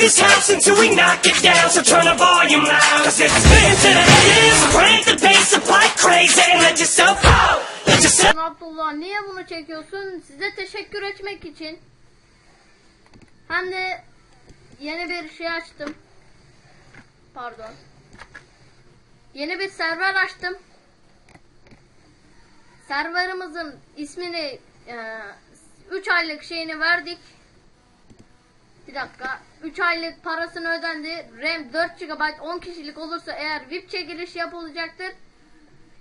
this house until we knock it down. So turn the volume loud. Cause it's spin to the haters. Crank the bass up like crazy. And let yourself out. Abdullah niye bunu çekiyorsun? Size teşekkür etmek için. Hem de yeni bir şey açtım. Pardon. Yeni bir server açtım. Serverımızın ismini 3 aylık şeyini verdik. Bir dakika. 3 aylık parasını ödendi. RAM 4 GB 10 kişilik olursa eğer VIP çekiliş yapılacaktır.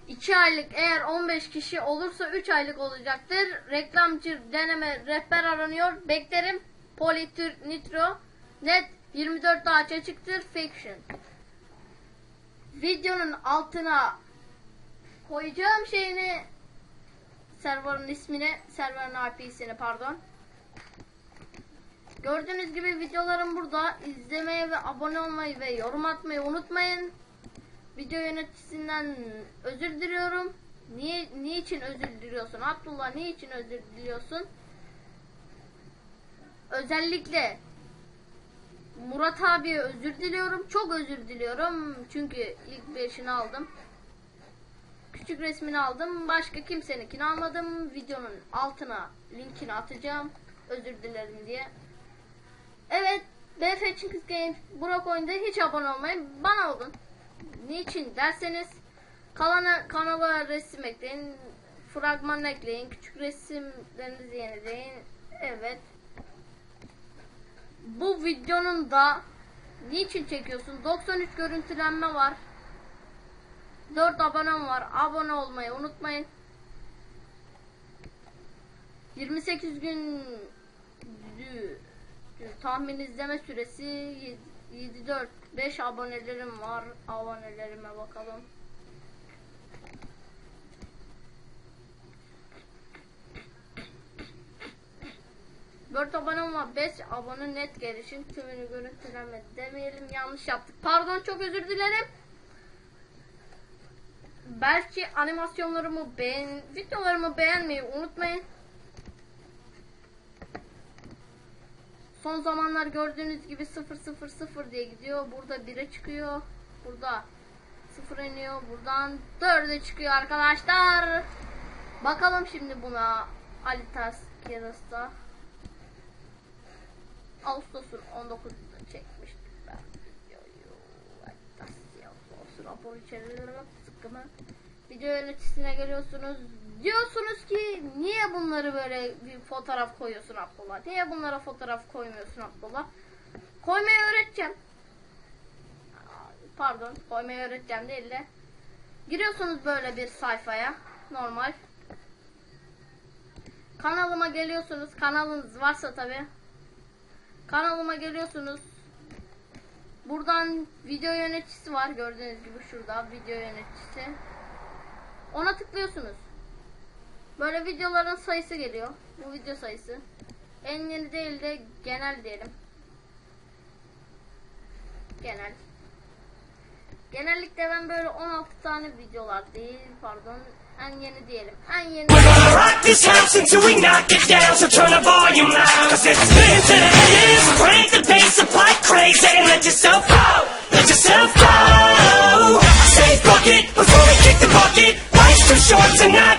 2 aylık eğer 15 kişi olursa 3 aylık olacaktır. Reklamcı deneme rehber aranıyor. Beklerim. Politür Nitro. Net 24 ağaç açıktır. Fiction. Videonun altına koyacağım şeyini serverın ismini, serverın IP'sini pardon. Gördüğünüz gibi videolarım burada. İzlemeyi ve abone olmayı ve yorum atmayı unutmayın. Video yöneticisinden özür diliyorum. Niye niçin özür diliyorsun? Abdullah niçin özür diliyorsun? Özellikle Murat abiye özür diliyorum. Çok özür diliyorum. Çünkü ilk beşini aldım. Küçük resmini aldım. Başka kimseninkini almadım. Videonun altına linkini atacağım. Özür dilerim diye. BF Chinkis Games Burak oyunda hiç abone olmayın. Bana olun. Niçin derseniz kalana, kanala resim ekleyin. Fragman ekleyin. Küçük resimlerinizi yenileyin. Evet. Bu videonun da niçin çekiyorsun? 93 görüntülenme var. 4 abonem var. Abone olmayı unutmayın. 28 gün tahmin izleme süresi 7-4 5 abonelerim var. Abonelerime bakalım. Dört abonem var. 5 abone net gelişim. Tümünü görüntüleme demeyelim. Yanlış yaptık. Pardon çok özür dilerim. Belki animasyonlarımı beğen, videolarımı beğenmeyi unutmayın. Son zamanlar gördüğünüz gibi 000 diye gidiyor. Burada 1'e çıkıyor. Burada 0 iniyor. Buradan 4'e çıkıyor arkadaşlar. Bakalım şimdi buna Alitas Kiras'ta. Ağustos'un 19'unda çekmiştik ben videoyu. Alitas Ağustos rapor içerileri bak sıkımı. Video yöneticisine geliyorsunuz. Diyorsunuz ki niye bunları böyle bir fotoğraf koyuyorsun Abdullah? Niye bunlara fotoğraf koymuyorsun Abdullah? Koymayı öğreteceğim. Pardon koymayı öğreteceğim değil de. Giriyorsunuz böyle bir sayfaya. Normal. Kanalıma geliyorsunuz. Kanalınız varsa tabi. Kanalıma geliyorsunuz. Buradan video yöneticisi var. Gördüğünüz gibi şurada video yöneticisi. Ona tıklıyorsunuz. Böyle videoların sayısı geliyor. Bu video sayısı. En yeni değil de genel diyelim. Genel. Genellikle ben böyle 16 tane videolar değil pardon en yeni diyelim. En yeni. Let yourself short tonight.